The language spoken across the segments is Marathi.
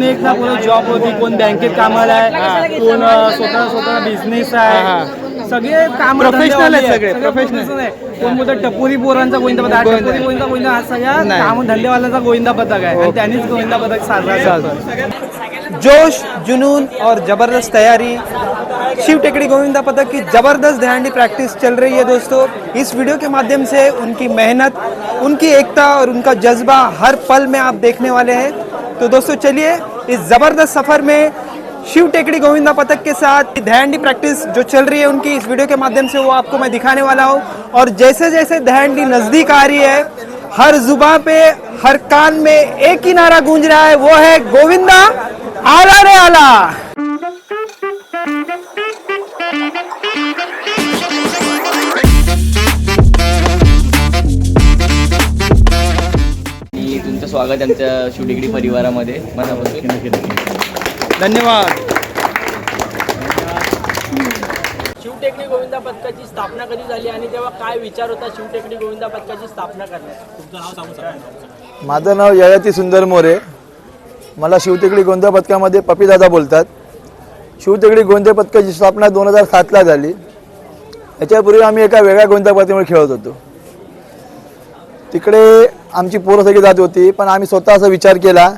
एकूण एक ना कोण जॉब होती कोण बँकेत कामाला आहे कोण स्वतः स्वतः बिझनेस आहे. सगळे काम आहेत सगळे. आहे कोण बोलतो टपोरी पोरांचा गोविंदा पथक हा टपोरी गोविंदा गोविंदा हा सगळ्या काम धंदेवाल्यांचा गोविंदा पथक आहे. आणि त्यांनीच गोविंदा पथक साजरा जोश जुनून और जबरदस्त तैयारी. शिव टेकड़ी गोविंदा पथक की जबरदस्त दहांडी प्रैक्टिस चल रही है दोस्तों. इस वीडियो के माध्यम से उनकी मेहनत उनकी एकता और उनका जज्बा हर पल में आप देखने वाले हैं। तो दोस्तों चलिए इस ज़बरदस्त सफ़र में शिव टेकड़ी गोविंदा पथक के साथ दहंडी प्रैक्टिस जो चल रही है उनकी इस वीडियो के माध्यम से वो आपको मैं दिखाने वाला हूँ। और जैसे जैसे दहंडी नज़दीक आ रही है, हर जुबा पे, हर कान में एक ही नारा गूंज रहा है, वो है गोविंदा आला रे आला। स्वागत आमच्या शिवडिगडी परिवारामध्ये. मनापासून. धन्यवाद. शिवटेकडी गोविंदा पथकाची स्थापना कधी झाली आणि तेव्हा काय विचार होता शिवटेकडी गोविंदा पथकाची स्थापना करण्यात? तुमचं नाव सांगू शकता माझं नाव ययाती सुंदर मोरे. मला शिवतेकडी गोंदिया पथकामध्ये पपीदादा बोलतात. शिवतेकडी गोंदिया पथकाची स्थापना दोन हजार सातला झाली. याच्यापूर्वी आम्ही एका वेगळ्या गोंदिया पथकामध्ये खेळत होतो. तिकडे आमची पोरं सगळी जात होती पण आम्ही स्वतः असा विचार केला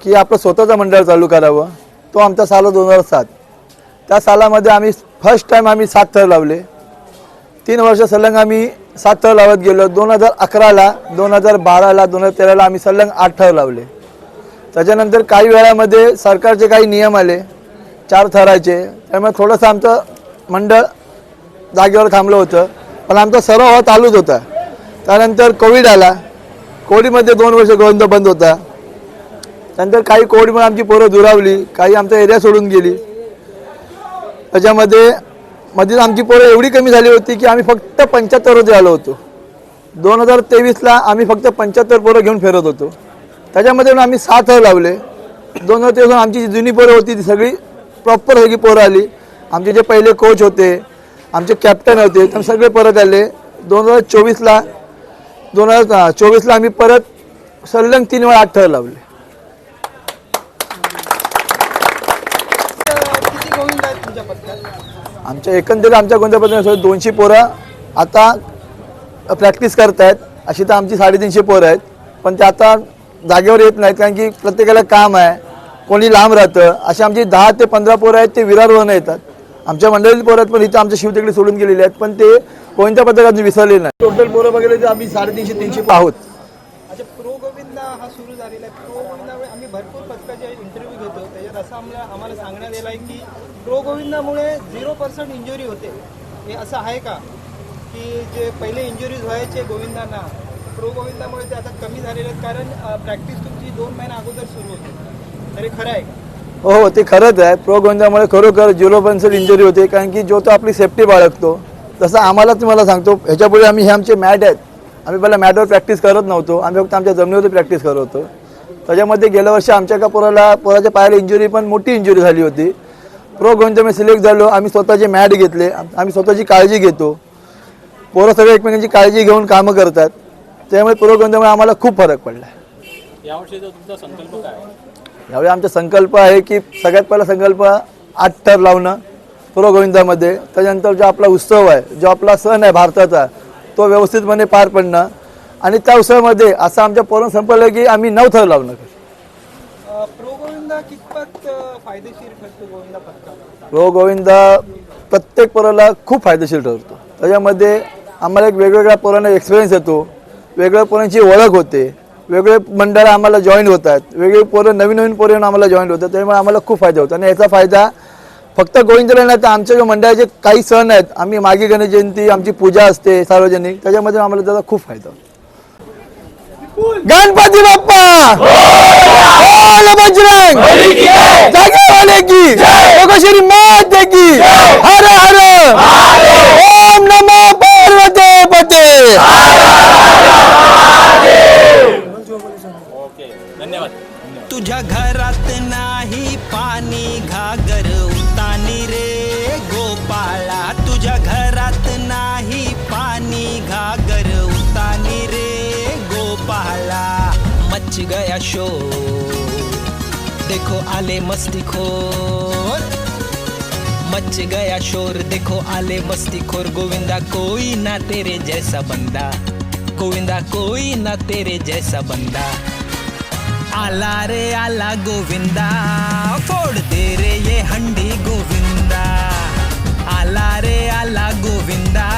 की आपलं स्वतःचं मंडळ चालू करावं. तो आमचा साल दोन हजार सात. त्या सालामध्ये आम्ही फर्स्ट टाईम आम्ही सात थर लावले. तीन वर्ष सलंग आम्ही सात थर लावत गेलो. दोन हजार अकराला दोन हजार बाराला दोन हजार तेराला आम्ही सलंग आठ थर लावले. त्याच्यानंतर काही वेळामध्ये सरकारचे काही नियम आले चार थराचे. त्यामुळे थोडंसं आमचं मंडळ जागेवर थांबलं होतं. पण आमचा सराव हा चालूच होता. त्यानंतर कोविड आला. कोविडमध्ये दोन वर्ष गोविंद बंद होता. त्यानंतर काही कोविडमुळे आमची पोरं दुरावली काही आमचा एरिया सोडून गेली. त्याच्यामध्ये मधील आमची पोरं एवढी कमी झाली होती की आम्ही फक्त पंच्याहत्तरमध्ये आलो होतो. दोन हजार तेवीसला आम्ही फक्त पंच्याहत्तर पोरं घेऊन फिरत होतो. त्याच्यामध्ये पण आम्ही सात थर लावले. दोन हजार तेवीस आमची जी जुनी पोरं होती ती सगळी प्रॉपर सगळी पोरं आली. आमचे जे पहिले कोच होते आमचे कॅप्टन होते ते सगळे परत आले. दोन हजार चोवीसला दोन हजार चोवीसला आम्ही परत सलग तीन वेळा आठ थर लावले. आमच्या एकंदरीत आमच्या कोणत्या पद्धतीने दोनशे पोरं आता प्रॅक्टिस करत आहेत अशी तर आमची साडेतीनशे पोरं आहेत. पण ते आता जागेवर येत नाहीत कारण की प्रत्येकाला काम आहे. कोणी लांब राहतं. असे आमची दहा ते पंधरा पोरं आहेत ते विरारवरनं येतात. आमच्या मंडळीतील पोरं आहेत पण इथं आमच्या शिवतेकडे सोडून गेलेले आहेत पण ते कोणत्या पद्धतीने विसरले नाही टोटल पोरं वगैरे ते आम्ही साडेतीनशे तीनशे आहोत. अच्छा प्रो गोविंदा हा सुरू झालेला आहे. प्रो गोविंदामुळे आम्ही भरपूर पथकाचे इंटरव्ह्यू घेतो. त्याच्यात असं आम्हाला आम्हाला सांगण्यात येलं आहे की प्रो गोविंदामुळे झिरो पर्सेंट इंजुरी होते. हे असं आहे का? की जे पहिले इंजुरीज व्हायचे गोविंदांना प्रो गोविंदामुळे ते आता कमी झालेले आहेत. कारण प्रॅक्टिस तुमची दोन महिन्या अगोदर सुरू होते. तर हे खरं आहे. का हो हो ते खरंच आहे. प्रोगोंदामुळे खरोखर झिरो पर्सेंट इंजुरी होते कारण की जो तो आपली सेफ्टी बाळगतो. तसं आम्हाला तुम्हाला सांगतो ह्याच्यापुढे आम्ही हे आमचे मॅट आहेत. आम्ही पहिला मॅटवर प्रॅक्टिस करत नव्हतो. आम्ही फक्त आमच्या जमिनीवरती प्रॅक्टिस करत होतो. त्याच्यामध्ये गेल्या वर्षी आमच्या एका पोराला पोराच्या पायाला इंजुरी पण मोठी इंजुरी झाली होती. प्रो गोंद्यामध्ये सिलेक्ट झालो. आम्ही स्वतःचे मॅट घेतले. आम्ही स्वतःची काळजी घेतो. पोरं सगळे एकमेकांची काळजी घेऊन कामं करतात. त्यामुळे प्रो आम्हाला खूप फरक पडला यावेळी आमचा संकल्प आहे की सगळ्यात पहिला संकल्प आठ थर लावणं प्रो गोविंदामध्ये. त्याच्यानंतर जो आपला उत्सव आहे जो आपला सण आहे भारताचा तो व्यवस्थितपणे पार पडणं. आणि त्या उत्सवामध्ये असं आमच्या पोरण संपलं की आम्ही नऊ थर लावणं. प्रो गोविंदा प्रत्येक पोराला खूप फायदेशीर ठरतो. त्याच्यामध्ये आम्हाला एक वेगवेगळ्या पोरांना एक्सपिरियन्स येतो. वेगवेगळ्या पोरांची ओळख होते. वेगळे मंडळ आम्हाला जॉईन होतात वेगळे पोरं नवीन नवीन पोरं येऊन आम्हाला जॉईन होतात. त्यामुळे आम्हाला खूप फायदा होतो. आणि याचा फायदा फक्त गोविंदला नाही तर आमच्या जो मंडळाचे काही सण आहेत आम्ही मागे गणेश जयंती आमची पूजा असते सार्वजनिक त्याच्यामध्ये आम्हाला त्याचा खूप फायदा होतो. गणपती बाप्पा! बोल बजरंग जागेवाले की! लोकश्री मात की! हर हर! देखो आले मस्ती खोर. मच गया शोर देखो आले मस्ती खोर. गोविंदा कोई ना तेरे जैसा बंदा. गोविंदा कोई ना तेरे जैसा बंदा. आला रे आला गोविंदा फोड़ दे रे ये हंडी गोविंदा. आला रे आला गोविंदा.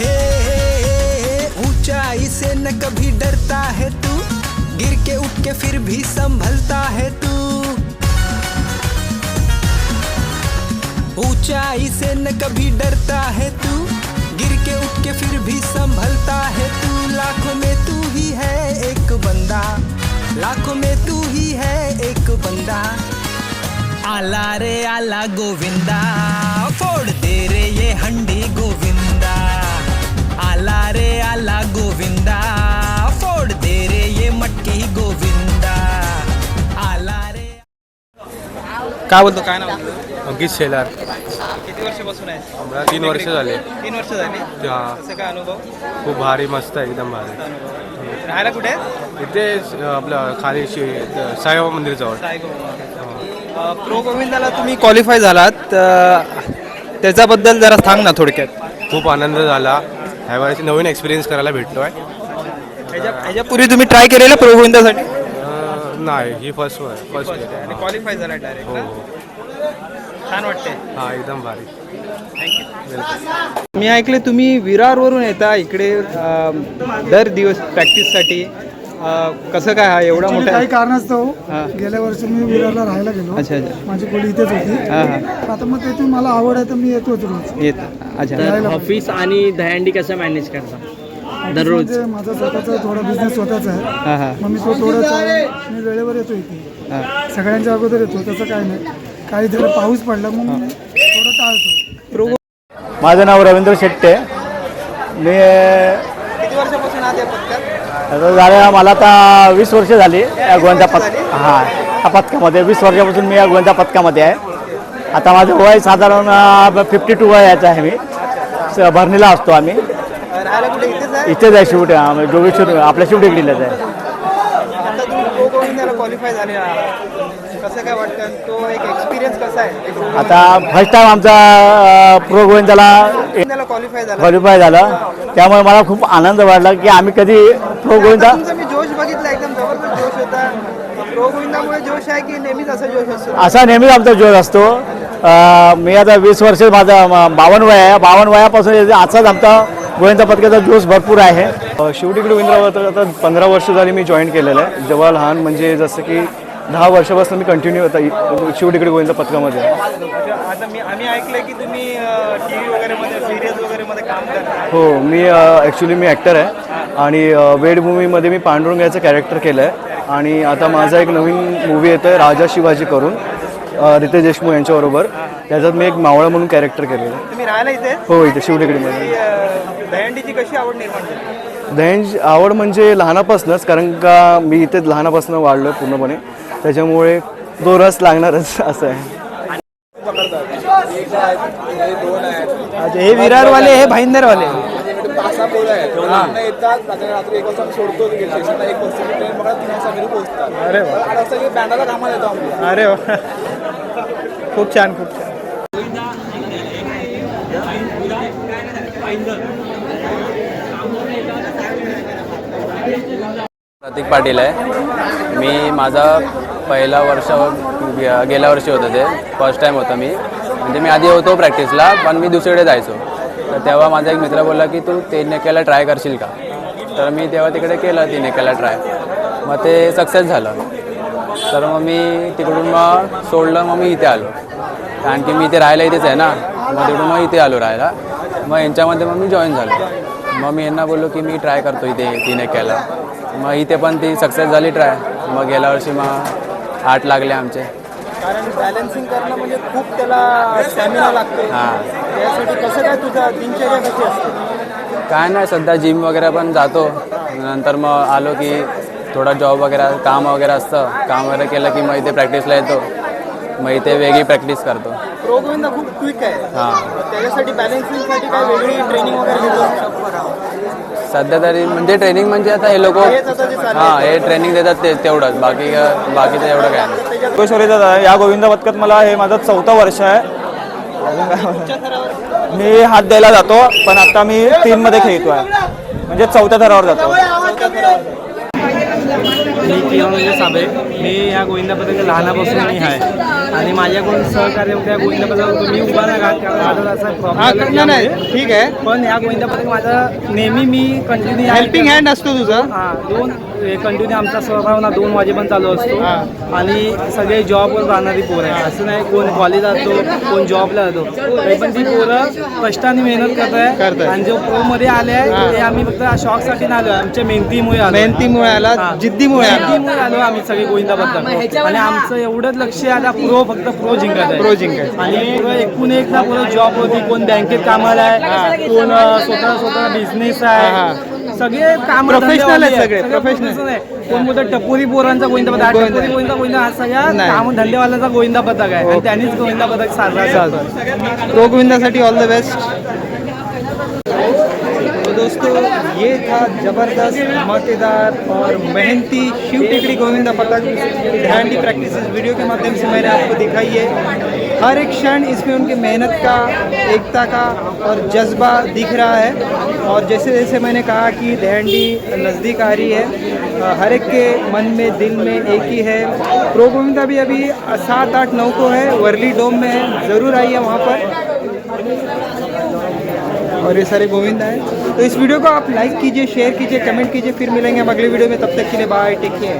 हे, हे, ऊंचाई से न कभी डरता है तू गिर के उठ के फिर भी संभलता है तू। ऊंचाई से न कभी डरता है तू गिर के उठ के फिर भी संभलता है तू। लाखों में तू ही है एक बंदा। लाखों में तू ही है एक बंदा। आला रे आला गोविंदा फोड़ दे रे ये हंडी गोविंदा। आला रे आला गोविंदा फोड़ दे रे ये मटकी गोविंदा। आला रे काय बोलतो? काय ना आपलं? अंकित शेलार. किती वर्षापासून आहे? आम्हाला तीन वर्ष झाले. तीन वर्ष झाली. हा. कसं काय अनुभव? खूप भारी मस्त आहे एकदम भारी. राहायला कुठे? इथे आपलं खाली शे- साईबाबा मंदिरजवळ प्रो गोविंदाला तुम्ही क्वालिफाय झालात अ, त्याच्याबद्दल जरा सांग ना थोडक्यात. खूप आनंद झाला. ह्या वेळेस नवीन एक्सपिरियन्स करायला भेटलो आहे ह्याच्या ह्याच्यापूर्वी तुम्ही ट्राय केलेला प्रो गोविंदासाठी? अं, नाही ही फर्स्ट फर्स्ट आणि क्वालिफाय झाला डायरेक्ट हो? छान वाटते हा एकदम भारी. मी ऐकले तुम्ही विरारवरून येता इकडे दर दिवस प्रॅक्टिससाठी अ, कसं काय हा एवढा मोठा काही कारणास्तव. गेल्या वर्षी मी विरारला राहायला गेलो. अच्छा अच्छा. माझी खोली इथेच होती. आता मग तिथून मला आवड आहे तर मी येतोच रोज. येत अच्छा. ऑफिस आणि दहंडी कसं मॅनेज करता? दररोज. म्हणजे माझा स्वतःचा थोडा बिझनेस स्वतःच आहे. मग मी तो थोडा मी वेळेवर येतो इथे. सगळ्यांच्या अगोदर येतो तसं काय नाही. काही जर पाऊस पडला मग मी थोडं टाळतो. प्रो माझं नाव रवींद्र शेट्टे. मी झालं मला आता वीस वर्ष झाली या गोविंदा पथ हां या पथकामध्ये. वीस वर्षापासून मी या गोविंदा पथकामध्ये आहे. आता माझं वय साधारण फिफ्टी टू वयाचं आहे मी. स- भरणीला असतो आम्ही. राहायला कुठे? इथेच आहे? इथेच आहे शिवटे. जोगेश्वर आपल्या शिवटेकडीलाच आहे. कसं काय वाटतं? आणि तो एक एक्सपिरियन्स कसा आहे? आता फर्स्ट टाइम आमचा प्रो गोविंदाला गोविंदाला क्वालिफाय झाला. क्वालिफाय झालं. त्यामुळे मला खूप आनंद वाटला की आम्ही कधी प्रो गोविंदा तुमचा मी जोश बघितला एकदम जबरदस्त जोश होता. प्रो गोविंदामुळे जोश आहे की नेहमीच असा जोश असतो? असा नेहमीच आमचा जोर असतो. अं, मी आता वीस वर्ष माझा म- बावन्न वय आहे. बावन्न वयापासून असाच आमचा गोविंदा पथकाचा जोश भरपूर आहे. शिवटिकडी गोविंदराव तर आता पंधरा वर्ष झाली मी जॉईन केलेलं आहे. जेव्हा लहान म्हणजे जसं की दहा वर्षापासून मी कंटिन्यू होता शिवटिकडी गोविंद पथकामध्ये. आता मी आम्ही ऐकलंय की तुम्ही टी व्ही वगैरे मध्ये सिरियल वगैरे मध्ये काम करता. हो मी ॲक्च्युली मी ॲक्टर आहे. आणि वेड मूवीमध्ये मी पांडुरंगाचं कॅरेक्टर केलं आहे आणि आता माझा एक नवीन मूवी येतो आहे राजा शिवाजी करून रितेश देशमुख यांच्याबरोबर. त्याच्यात मी एक मावळा म्हणून कॅरेक्टर केलेलं आहे. तुम्ही राहायला इथे? हो इथे शिवटिकडीमध्ये दहीहंडीची कशी आवड निर्माण झाली? दहेंज आवड म्हणजे लहानापासूनच कारण का मी इथे लहानापासून वाढलो पूर्णपणे. त्याच्यामुळे तो रस लागणारच असं आहे अच्छा हे विरारवाले हे भाईंदरवाले अरे वा. अरे वा. खूप छान खूप छान प्रतीक पाटील आहे. मी माझा पहिला वर्ष गे- गेल्या वर्षी होतं ते. फर्स्ट टाईम होतं मी. म्हणजे मी आधी होतो प्रॅक्टिसला पण मी दुसरीकडे जायचो. तर तेव्हा माझा एक मित्र बोलला की तू ते नेक्याला ट्राय करशील का? तर मी तेव्हा तिकडे केलं तीन ट्राय मग ते सक्सेस झालं. तर मग मी तिकडून मग सोडलं मग मी इथे आलो. कारण की मी इथे राहायला इथेच आहे ना. मग तिकडून मग इथे आलो राहायला. मग यांच्यामध्ये मग मी जॉईन झालो. मग मी यांना बोललो की मी ट्राय करतो इथे तीन मग इथे पण ती सक्सेस झाली ट्राय मग गेल्या वर्षी मग आठ लागले आमचे. कारण बॅलन्सिंग करणं म्हणजे खूप त्याला स्टॅमिना लागतो. हां. त्यासाठी कसं काय तुझं दिनचर्या कशी असते? काय नाही सध्या जिम वगैरे पण जातो. नंतर मग आलो की थोडा जॉब वगैरे काम वगैरे असतं. काम वगैरे केलं की मग इथे प्रॅक्टिसला येतो. मग इथे वेगळी प्रॅक्टिस करतो. खूप क्विक आहे. हां. त्याच्यासाठी बॅलन्सिंगसाठी काय वेगळी ट्रेनिंग वगैरे घेतो? सध्या तरी म्हणजे ट्रेनिंग म्हणजे आता हे लोक हां हे ट्रेनिंग देतात ते तेवढंच. बाकी बाकीचं एवढं काय नाही. योगेश्वरी दादा या गोविंद पथकात मला हे माझं चौथं वर्ष आहे. मी हात द्यायला जातो पण आता मी तीनमध्ये खेळतोय. म्हणजे चौथ्या थरावर जातो. मी किरण साबे मी या गोविंदा पथक लहानापासून मी आहे. आणि माझ्याकडून सहकार्य त्या गोविंदा पथकावर तुम्ही उभा नाही कारण माझा असा प्रॉब्लेम नाही. ठीक आहे. पण या गोविंदा पथक माझा नेहमी मी कंटिन्यू हेल्पिंग हँड असतो तुझा. हा दोन कंटिन्यू आमचा सहभाग ना दोन वाजेपर्यंत चालू असतो. आणि सगळे जॉबवर जाणारी पोरं आहे असं नाही कोण कॉलेज जातो कोण जॉबला जातो. तरी पण ती पोरं कष्टाने मेहनत करत आहे करताय. आणि जो प्रो मध्ये आले आहे ते आम्ही फक्त शॉकसाठी नाही आलो आमच्या मेहनतीमुळे आलो. मेहनतीमुळे आला हा. जिद्दीमुळे आला. आम्ही सगळे गोविंदा बद्दल आणि आमचं एवढंच लक्ष आहे आता प्रो फक्त प्रो जिंकत आहे. प्रो जिंकायचं. आणि एकूण एक ना पुरं जॉब होती कोण बँकेत कामाला आहे कोण स्वतः स्वतः बिझनेस आहे सगळे काम Professional आहेत सगळे, professional. कोण बोलतो टपोरी पोरांचा गोविंदा पथक गोविंदा. टपोरी गोविंदा गोविंदा हा सगळ्या. काम धंदेवाल्याचा गोविंदा पथक आहे. आणि त्यांनीच गोविंदा पथक साजरा करतो प्रो गोविंदासाठी ऑल द बेस्ट तो दोस्तों ये था ज़बरदस्त धमाकेदार और मेहनती शिव टेकड़ी गोविंदा पतक ध्यान की प्रैक्टिस इस वीडियो के माध्यम से मैंने आपको दिखाई है। हर एक क्षण इसमें उनकी मेहनत का, एकता का और जज्बा दिख रहा है। और जैसे जैसे मैंने कहा कि दहंडी नज़दीक आ रही है, हर एक के मन में, दिल में एक ही है। प्रो गोविंदा भी अभी सात आठ नौ को है, वर्ली डोम में है ज़रूर आइए वहाँ पर। और ये सारे गोविंदा हैं। तो इस वीडियो को आप लाइक कीजिए शेयर कीजिए कमेंट कीजिए, फिर मिलेंगे हम अगले वीडियो में। तब तक के लिए बाय टेक केयर